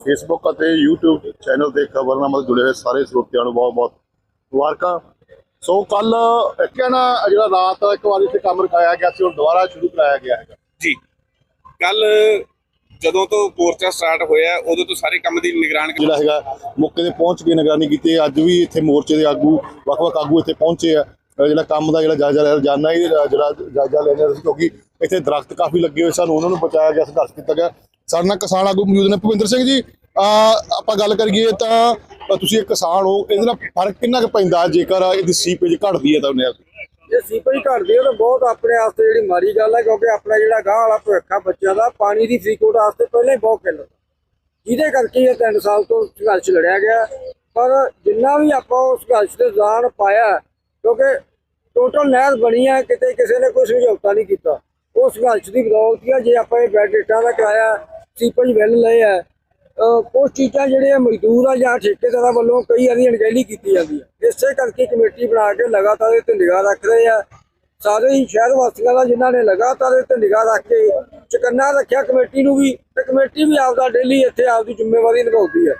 Facebook ਅਤੇ YouTube channel ਤੇ ਖਬਰਨਾਮਾ ਨਾਲ ਜੁੜੇ ਹੋਏ ਸਾਰੇ ਸਰੋਤਿਆਂ ਨੂੰ ਬਹੁਤ-ਬਹੁਤ ਮੁਬਾਰਕਾਂ। ਸੋ ਕੱਲ ਇੱਕ ਹੈ ਨਾ ਜਿਹੜਾ ਰਾਤ ਇੱਕ ਵਾਰੀ ਇੱਥੇ ਕੰਮ ਰਖਾਇਆ ਗਿਆ ਸੀ ਹੁਣ ਦੁਬਾਰਾ ਸ਼ੁਰੂ ਕਰਾਇਆ ਗਿਆ ਹੈਗਾ। ਜੀ। ਕੱਲ ਜਦੋਂ ਤੋਂ ਮੋਰਚਾ ਸਟਾਰਟ ਹੋਇਆ ਉਦੋਂ ਤੋਂ ਸਾਰੇ ਕੰਮ ਦੀ ਨਿਗਰਾਨ ਜਿਹੜਾ ਹੈਗਾ ਮੌਕੇ ਤੇ ਪਹੁੰਚ ਕੇ ਨਿਗਰਾਨੀ ਕੀਤੀ। ਅੱਜ ਵੀ ਇੱਥੇ ਮੋਰਚੇ ਦੇ ਆਗੂ ਵੱਖ-ਵੱਖ ਆਗੂ ਇੱਥੇ ਪਹੁੰਚੇ ਆ। ਜਿਹੜਾ ਕੰਮ ਦਾ ਜਿਹੜਾ ਜਾਇਜ਼ਾ ਲੈ ਜਾਣਾ ਹੀ ਜਿਹੜਾ ਜਾਇਜ਼ਾ ਲੈਣਾ ਸੀ ਕਿਉਂਕਿ ਇੱਥੇ ਦਰਖਤ ਕਾਫੀ ਲੱਗੇ ਹੋਏ ਸਨ ਉਹਨਾਂ ਨੂੰ ਬਚਾਇਆ ਗਿਆ ਸੰਘਰਸ਼ ਕੀਤਾ ਗਿਆ। ਸਾਡੇ ਨਾਲ ਕਿਸਾਨ ਆਗੂ ਮੌਜੂਦ ਨੇ। ਭੁਪਿੰਦਰ ਸਿੰਘ ਜੀ ਆਪਾਂ ਗੱਲ ਕਰੀਏ ਤਾਂ ਤੁਸੀਂ ਇੱਕ ਕਿਸਾਨ ਹੋ, ਇਹਦੇ ਨਾਲ ਫ਼ਰਕ ਕਿੰਨਾ ਕੁ ਪੈਂਦਾ ਜੇਕਰ ਇਹਦੀ ਸੀਪੇਜ ਘਟਦੀ ਹੈ ਤਾਂ ਉਹਨੇ ਜੇ ਸੀਪੇਜ ਘਟਦੀ ਹੈ ਤਾਂ ਬਹੁਤ ਆਪਣੇ ਵਾਸਤੇ ਜਿਹੜੀ ਮਾੜੀ ਗੱਲ ਹੈ, ਕਿਉਂਕਿ ਆਪਣਾ ਜਿਹੜਾ ਗਾਂ ਵਾਲਾ ਭਵਿੱਖਾ ਬੱਚਿਆਂ ਦਾ, ਪਾਣੀ ਦੀ ਫਰੀਕੋਟ ਵਾਸਤੇ ਪਹਿਲਾਂ ਹੀ ਬਹੁਤ ਕਿੱਲਤ ਜਿਹਦੇ ਕਰਕੇ ਇਹ 3 ਸਾਲ ਤੋਂ ਸੰਘਰਸ਼ ਲੜਿਆ ਗਿਆ। ਪਰ ਜਿੰਨਾ ਵੀ ਆਪਾਂ ਉਸ ਸੰਘਰਸ਼ ਦੇ ਦੌਰਾਨ ਪਾਇਆ, ਕਿਉਂਕਿ ਟੋਟਲ ਨਹਿਰ ਬਣੀ ਹੈ ਕਿਤੇ ਕਿਸੇ ਨੇ ਕੋਈ ਸਮਝੌਤਾ ਨਹੀਂ ਕੀਤਾ। ਉਹ ਸੰਘਰਸ਼ ਦੀ ਬਦੌਲਤ ਹੀ ਆ, ਜੇ ਆਪਾਂ ਇਹ ਬੈਡ ਇੱਟਾਂ ਦਾ ਕਰਾਇਆ ਸੀਪੇਜ ਬਿੱਲ ਲਏ ਆ। ਅਹ ਕੁਛ ਚੀਜ਼ਾਂ ਜਿਹੜੇ ਮਜ਼ਦੂਰ ਆ ਜਾਂ ਠੇਕੇਦਾਰਾਂ ਵੱਲੋਂ ਕਈ ਵਾਰੀ ਅਣਗਹਿਲੀ ਕੀਤੀ ਜਾਂਦੀ ਹੈ ਇਸੇ ਕਰਕੇ ਕਮੇਟੀ ਬਣਾ ਕੇ ਲਗਾਤਾਰ ਇਹ ਤੇ ਨਿਗਾਹ ਰੱਖ ਰਹੇ ਆ। ਸਾਰੇ ਹੀ ਸ਼ਹਿਰ ਵਾਸੀਆਂ ਦਾ ਜਿਨ੍ਹਾਂ ਨੇ ਲਗਾਤਾਰ ਇਹ ਤੇ ਨਿਗਾਹ ਰੱਖ ਕੇ ਚਕੰਨਾ ਰੱਖਿਆ ਕਮੇਟੀ ਨੂੰ ਵੀ ਤੇ ਕਮੇਟੀ ਵੀ ਆਪਦਾ ਡੇਲੀ ਇੱਥੇ ਆਪਦੀ ਜ਼ਿੰਮੇਵਾਰੀ ਨਿਭਾਉਂਦੀ ਹੈ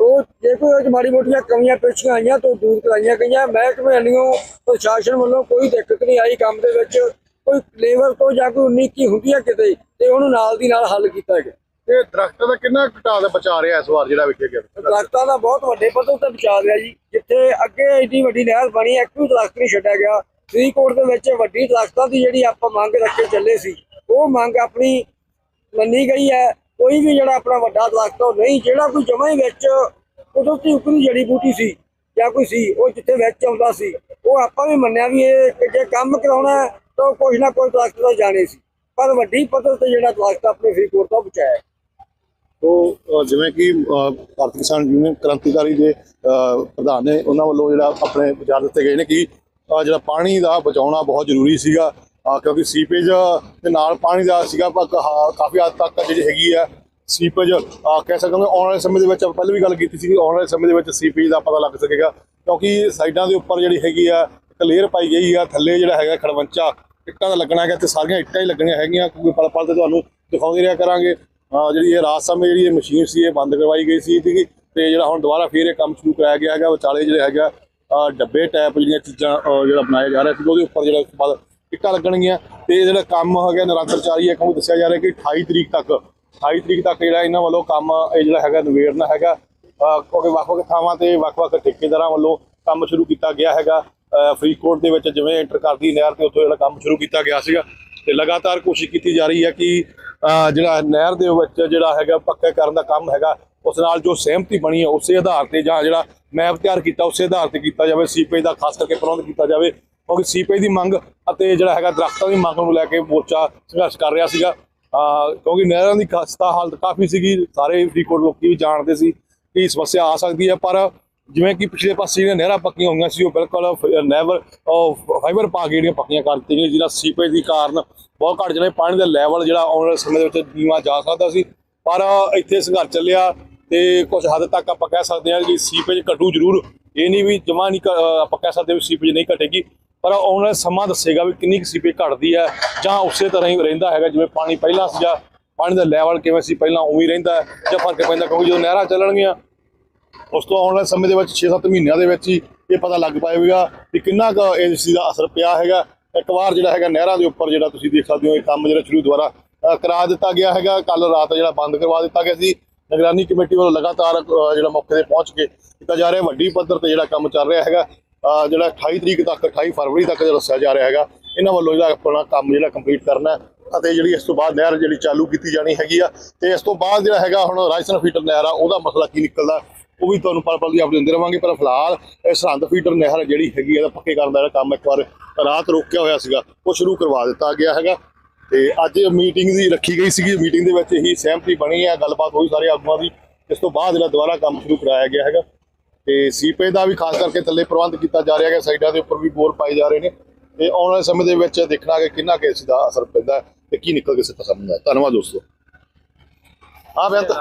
ਉਹ ਜੇ ਕੋਈ ਉਹ ਮਾੜੀ ਮੋਟੀਆਂ ਕਮੀਆਂ ਪੇਸ਼ੀਆਂ ਆਈਆਂ ਤਾਂ ਦੂਰ ਕਰਾਈਆਂ ਗਈਆਂ, ਮਹਿਕਮੇ ਵੱਲੋਂ, ਪ੍ਰਸ਼ਾਸਨ ਵੱਲੋਂ ਕੋਈ ਦਿੱਕਤ ਨਹੀਂ ਆਈ ਕੰਮ ਦੇ ਵਿੱਚ। ਕੋਈ ਲੇਬਰ ਤੋਂ ਜਾਂ ਕੋਈ ਉਨੀਕੀ ਹੁੰਦੀ ਹੈ ਕਿਤੇ, ਤੇ ਉਹਨੂੰ ਨਾਲ ਦੀ ਨਾਲ ਹੱਲ ਕੀਤਾ ਗਿਆ। ਇਹ ਦਰਖਤਾਂ ਦਾ ਕਿੰਨਾ ਘਟਾ ਦਾ ਬਚਾ ਰਿਹਾ ਇਸ ਵਾਰ ਜਿਹੜਾ ਵੇਖਿਆ ਗਿਆ? ਦਰਖਤਾਂ ਦਾ ਬਹੁਤ ਵੱਡੇ ਪੱਧਰ ਤੇ ਬਚਾ ਰਿਹਾ ਜੀ। ਜਿੱਥੇ ਅੱਗੇ ਏਡੀ ਵੱਡੀ ਨਹਿਰ ਬਣੀ ਇੱਕ ਵੀ ਦਰਖਤ ਨਹੀਂ ਛੱਡਿਆ ਗਿਆ। ਫਰੀਦਕੋਟ ਦੇ ਵਿੱਚ ਵੱਡੀ ਦਰਖਤਾਂ ਦੀ ਜਿਹੜੀ ਆਪਾਂ ਮੰਗ ਰੱਖ ਕੇ ਚੱਲੇ ਸੀ, ਉਹ ਮੰਗ ਆਪਣੀ ਮੰਨੀ ਗਈ ਹੈ। ਕੋਈ ਵੀ ਜਿਹੜਾ ਆਪਣਾ ਵੱਡਾ ਦਰਖਤ ਉਹ ਨਹੀਂ। ਜਿਹੜਾ ਕੋਈ ਜਮਾਂ ਹੀ ਵਿੱਚ ਕੁਦਰਤੀ ਉਪਰੀ ਜੜੀ ਬੂਟੀ ਸੀ ਜਾਂ ਕੋਈ ਸੀ, ਉਹ ਜਿੱਥੇ ਵਿੱਚ ਆਉਂਦਾ ਸੀ, ਉਹ ਆਪਾਂ ਵੀ ਮੰਨਿਆ ਵੀ ਇਹ ਜੇ ਕੰਮ ਕਰਾਉਣਾ ਹੈ, ਤਾਂ ਕੁਝ ਨਾ ਕੋਈ ਦਰਖਤ ਤਾਂ ਜਾਣੇ ਸੀ। ਪਰ ਵੱਡੀ ਪੱਧਰ ਤੇ ਜਿਹੜਾ ਦਰਖਤ ਆਪਣੇ ਫਰੀਦਕੋਟ ਤੋਂ ਬਚਾਇਆ। ਤੋ ਜਿਵੇਂ ਕਿ ਅ, ਭਾਰਤੀ ਕਿਸਾਨ ਯੂਨੀਅਨ ਕ੍ਰਾਂਤੀਕਾਰੀ ਦੇ ਪ੍ਰਧਾਨ ਨੇ ਉਹਨਾਂ ਵੱਲੋਂ ਜਿਹੜਾ ਆਪਣੇ ਵਿਚਾਰ ਦਿੱਤੇ ਗਏ ਨੇ ਕਿ ਜਿਹੜਾ ਪਾਣੀ ਦਾ ਬਚਾਉਣਾ ਬਹੁਤ ਜ਼ਰੂਰੀ ਸੀਗਾ। ਕਿਉਂਕਿ ਸੀਪੇਜ ਦੇ ਨਾਲ ਪਾਣੀ ਦਾ ਸੀਗਾ ਪਰ ਕਹਾ- ਕਾਫੀ ਹੱਦ ਤੱਕ ਜਿਹੜੀ ਹੈਗੀ ਆ ਸੀਪੇਜ ਕਹਿ ਸਕਦੇ ਹਾਂ ਆਉਣ ਵਾਲੇ ਸਮੇਂ ਦੇ ਵਿੱਚ ਆਪਾਂ ਪਹਿਲਾਂ ਵੀ ਗੱਲ ਕੀਤੀ ਸੀ ਕਿ ਆਉਣ ਵਾਲੇ ਸਮੇਂ ਦੇ ਵਿੱਚ ਸੀਪੇਜ ਦਾ ਪਤਾ ਲੱਗ ਸਕੇਗਾ। ਕਿਉਂਕਿ ਸਾਈਡਾਂ ਦੇ ਉੱਪਰ ਜਿਹੜੀ ਹੈਗੀ ਆ ਇੱਕ ਲੇਅਰ ਪਾਈ ਗਈ ਆ ਥੱਲੇ ਜਿਹੜਾ ਹੈਗਾ ਖੜਵੰਚਾ ਇੱਟਾਂ ਦਾ ਲੱਗਣਾ ਹੈਗਾ ਤੇ ਸਾਰੀਆਂ ਇੱਟਾਂ ਹੀ ਲੱਗਣੀਆਂ ਹੈਗੀਆਂ ਕਿਉਂਕਿ ਪਲ ਪਲ ਤੇ ਤੁਹਾਨੂੰ ਦਿਖਾਉਂਦੇ ਰਿਹਾ ਕਰਾਂਗੇ। ਜਿਹੜੀ ਇਹ ਰਾਤ ਸਮੇਂ ਜਿਹੜੀ ਇਹ ਮਸ਼ੀਨ ਸੀ, ਇਹ ਬੰਦ ਕਰਵਾਈ ਗਈ ਸੀ, ਠੀਕ ਤੇ ਜਿਹੜਾ ਹੁਣ ਦੁਬਾਰਾ ਫੇਰ ਇਹ ਕੰਮ ਸ਼ੁਰੂ ਕਰਾਇਆ ਗਿਆ ਹੈਗਾ, ਵਿਚਾਲੇ ਜਿਹੜੇ ਹੈਗਾ ਡੱਬੇ ਟਾਈਪ ਜਿਹੜੀਆਂ ਚੀਜ਼ਾਂ ਜਿਹੜਾ ਬਣਾਇਆ ਜਾ ਰਿਹਾ ਸੀ, ਉਹਦੇ ਉੱਪਰ ਜਿਹੜਾ ਉਸ ਬਾਅਦ ਇੱਟਾਂ ਲੱਗਣਗੀਆਂ। ਤੇ ਇਹ ਜਿਹੜਾ ਕੰਮ ਹੈਗਾ, ਨਿਰੰਤਰ ਜਾਰੀ ਹੈ, ਕਿਉਂਕਿ ਦੱਸਿਆ ਜਾ ਰਿਹਾ ਕਿ 28 ਤਰੀਕ ਤੱਕ 28 ਤਰੀਕ ਤੱਕ ਜਿਹੜਾ ਇਹਨਾਂ ਵੱਲੋਂ ਕੰਮ, ਇਹ ਜਿਹੜਾ ਹੈਗਾ, ਨਵੇੜਨਾ ਹੈਗਾ। ਕਿਉਂਕਿ ਵੱਖ-ਵੱਖ ਥਾਵਾਂ ਤੇ ਵੱਖ-ਵੱਖ ਠੇਕੇਦਾਰਾਂ ਵੱਲੋਂ ਕੰਮ ਸ਼ੁਰੂ ਕੀਤਾ ਗਿਆ ਹੈਗਾ। ਫਰੀਦਕੋਟ ਦੇ ਵਿੱਚ ਜਿਵੇਂ ਐਂਟਰ ਕਰਦੀ ਨਹਿਰ ਤੇ, ਉੱਥੋਂ ਜਿਹੜਾ ਕੰਮ ਸ਼ੁਰੂ ਕੀਤਾ ਗਿਆ ਸੀਗਾ। ਤੇ ਲਗਾਤਾਰ ਕੋਸ਼ਿਸ਼ ਕੀਤੀ ਜਾ ਰਹੀ ਹੈ ਕਿ ਜਿਹੜਾ ਨਹਿਰ ਦੇ ਵਿੱਚ ਜਿਹੜਾ ਹੈਗਾ ਪੱਕਾ ਕਰਨ ਦਾ ਕੰਮ ਹੈਗਾ, ਉਸ ਨਾਲ ਜੋ ਸਹਿਮਤੀ ਬਣੀ ਹੈ, ਉਸੇ ਆਧਾਰ ਤੇ ਜਾਂ ਜਿਹੜਾ ਮੈਪ ਤਿਆਰ ਕੀਤਾ, ਉਸੇ ਆਧਾਰ ਤੇ ਕੀਤਾ ਜਾਵੇ ਸੀਪੇਜ ਦਾ ਖਾਸ ਕਰਕੇ ਪ੍ਰਬੰਧ ਕੀਤਾ ਜਾਵੇ, ਕਿਉਂਕਿ ਸੀਪੇਜ ਦੀ ਮੰਗ ਅਤੇ ਜਿਹੜਾ ਹੈਗਾ ਦਰਖਤਾਂ ਦੀ ਮੰਗ ਨੂੰ ਲੈ ਕੇ ਮੋਰਚਾ ਸੰਘਰਸ਼ ਕਰ ਰਿਹਾ ਸੀਗਾ। ਕਿਉਂਕਿ ਨਹਿਰਾਂ ਦੀ ਖਸਤਾ ਹਾਲਤ ਕਾਫੀ ਸੀਗੀ, ਸਾਰੇ ਫਰੀਦਕੋਟ ਲੋਕੀ ਵੀ ਜਾਣਦੇ ਸੀ ਕਿ ਸਮੱਸਿਆ ਆ ਸਕਦੀ ਹੈ, ਪਰ ਜਿਵੇਂ ਕਿ ਪਿਛਲੇ ਪਾਸੇ ਜਿਹੜੀਆਂ ਨਹਿਰਾਂ ਪੱਕੀਆਂ ਹੋਈਆਂ ਸੀ, ਉਹ ਬਿਲਕੁਲ ਨੈਵਰ ਫਾਈਬਰ ਪਾ ਕੇ ਜਿਹੜੀਆਂ ਪੱਕੀਆਂ ਕਰ ਦਿੱਤੀਆਂ ਗਈਆਂ, ਜਿਹਦਾ ਸੀਪੇਜ ਦੀ ਕਾਰਨ ਬਹੁਤ ਘੱਟ ਜਿਹੜੇ ਪਾਣੀ ਦਾ ਲੈਵਲ ਜਿਹੜਾ ਆਉਣ ਵਾਲੇ ਸਮੇਂ ਦੇ ਵਿੱਚ ਨੀਵਾਂ ਜਾ ਸਕਦਾ ਸੀ। ਪਰ ਇੱਥੇ ਸੰਘਰਸ਼ ਚੱਲਿਆ ਤੇ ਕੁਝ ਹੱਦ ਤੱਕ ਆਪਾਂ ਕਹਿ ਸਕਦੇ ਹਾਂ ਕਿ ਸੀਪੇਜ ਘਟੂ ਜ਼ਰੂਰ। ਇਹ ਨਹੀਂ ਵੀ ਜਮਾ ਨਹੀਂ ਘ- ਆਪਾਂ ਕਹਿ ਸਕਦੇ ਵੀ ਸੀਪੇਜ ਨਹੀਂ ਘਟੇਗੀ, ਪਰ ਆਉਣ ਵਾਲਾ ਸਮਾਂ ਦੱਸੇਗਾ ਵੀ ਕਿੰਨੀ ਕੁ ਸੀਪੇਜ ਘਟਦੀ ਹੈ ਜਾਂ ਉਸੇ ਤਰ੍ਹਾਂ ਹੀ ਰਹਿੰਦਾ ਹੈਗਾ, ਜਿਵੇਂ ਪਾਣੀ ਪਹਿਲਾਂ ਸੀ ਜਾਂ ਪਾਣੀ ਦਾ ਲੈਵਲ ਕਿਵੇਂ ਸੀ, ਪਹਿਲਾਂ ਉਵੇਂ ਰਹਿੰਦਾ ਜਾਂ ਫ਼ਰਕ ਪੈਂਦਾ ਕਿਉਂਕਿ ਜਦੋਂ ਨਹਿਰਾਂ ਚੱਲਣਗੀਆਂ ਉਸ ਤੋਂ ਆਉਣ ਵਾਲੇ ਸਮੇਂ ਦੇ ਵਿੱਚ 6-7 ਮਹੀਨਿਆਂ ਦੇ ਵਿੱਚ ਹੀ ਇਹ ਪਤਾ ਲੱਗ ਪਾਏਗਾ ਕਿ ਕਿੰਨਾ ਕੁ ਇਸ ਚੀਜ਼ ਦਾ ਅਸਰ ਪਿਆ ਹੈਗਾ। ਇੱਕ ਵਾਰ ਜਿਹੜਾ ਹੈਗਾ ਨਹਿਰਾਂ ਦੇ ਉੱਪਰ ਜਿਹੜਾ ਤੁਸੀਂ ਦੇਖ ਸਕਦੇ ਹੋ, ਇਹ ਕੰਮ ਜਿਹੜਾ ਸ਼ੁਰੂ ਦੁਆਰਾ ਕਰਾ ਦਿੱਤਾ ਗਿਆ ਹੈਗਾ। ਕੱਲ ਰਾਤ ਜਿਹੜਾ ਬੰਦ ਕਰਵਾ ਦਿੱਤਾ ਗਿਆ ਸੀ। ਨਿਗਰਾਨੀ ਕਮੇਟੀ ਵੱਲੋਂ ਲਗਾਤਾਰ ਜਿਹੜਾ ਮੌਕੇ ਤੇ ਪਹੁੰਚ ਕੇ ਕੀਤਾ ਜਾ ਰਿਹਾ। ਵੱਡੀ ਪੱਧਰ ਤੇ ਜਿਹੜਾ ਕੰਮ ਚੱਲ ਰਿਹਾ ਹੈਗਾ ਜਿਹੜਾ 28 ਤਰੀਕ ਤੱਕ 28 ਫਰਵਰੀ ਤੱਕ ਜਿਹੜਾ ਦੱਸਿਆ ਜਾ ਰਿਹਾ ਹੈਗਾ, ਇਹਨਾਂ ਵੱਲੋਂ ਜਿਹੜਾ ਆਪਣਾ ਕੰਮ ਜਿਹੜਾ ਕੰਪਲੀਟ ਕਰਨਾ ਅਤੇ ਜਿਹੜੀ ਇਸ ਤੋਂ ਬਾਅਦ ਨਹਿਰ ਜਿਹੜੀ ਚਾਲੂ ਕੀਤੀ ਜਾਣੀ ਹੈਗੀ ਆ। ਤੇ ਇਸ ਤੋਂ ਬਾਅਦ ਜਿਹੜਾ ਹੈਗਾ ਹੁਣ ਰਾਜਸਥਾਨ ਫੀਟਰ ਨਹਿਰ ਆ, ਉਹਦਾ ਮਸਲਾ ਕੀ ਨਿਕਲਦਾ? ਉਹ ਵੀ ਤੁਹਾਨੂੰ ਪਲ ਪਲ ਦੀ ਅਪਡੇਟ ਦਿੰਦੇ ਰਵਾਂਗੇ। ਪਰ ਫਿਲਹਾਲ ਇਹ ਸਰਹੰਦ ਫੀਟਰ ਨਹਿਰ ਜਿਹੜੀ ਹੈਗੀ ਇਹਦਾ ਪੱਕੇ ਕਰਨ ਦਾ ਜਿਹੜਾ ਕੰਮ ਇੱਕ ਵਾਰ ਰਾਤ ਰੋਕਿਆ ਹੋਇਆ ਸੀਗਾ, ਉਹ ਸ਼ੁਰੂ ਕਰਵਾ ਦਿੱਤਾ ਗਿਆ ਹੈਗਾ। ਤੇ ਅੱਜ ਮੀਟਿੰਗ ਦੀ ਰੱਖੀ ਗਈ ਸੀਗੀ। ਮੀਟਿੰਗ ਦੇ ਵਿੱਚ ਇਹੀ ਸਹਿਮਤੀ ਬਣੀ ਹੈ ਗੱਲਬਾਤ ਹੋਈ ਸਾਰੇ ਆਗੂਆਂ ਦੀ। ਇਸ ਤੋਂ ਬਾਅਦ ਜਿਹੜਾ ਦੁਬਾਰਾ ਕੰਮ ਸ਼ੁਰੂ ਕਰਾਇਆ ਗਿਆ ਹੈਗਾ। ਤੇ ਸੀਪੇ ਦਾ ਵੀ ਖਾਸ ਕਰਕੇ ਥੱਲੇ ਪ੍ਰਬੰਧ ਕੀਤਾ ਜਾ ਰਿਹਾ ਹੈ ਸਾਈਡਾਂ ਦੇ ਉੱਪਰ ਵੀ ਬੋਰ ਪਾਏ ਜਾ ਰਹੇ ਨੇ। ਤੇ ਆਉਣ ਵਾਲੇ ਸਮੇਂ ਦੇ ਵਿੱਚ ਦੇਖਣਾ ਕਿ ਕਿੰਨਾ ਕੁ ਇਸ ਦਾ ਅਸਰ ਪੈਂਦਾ ਹੈ ਤੇ ਕੀ ਨਿਕਲ ਕੇ ਸਿੱਧਾ ਸਾਹਮਣੇ ਧੰਨਵਾਦ ਦੋਸਤੋ। ਆ ਬੇਅੰਤ।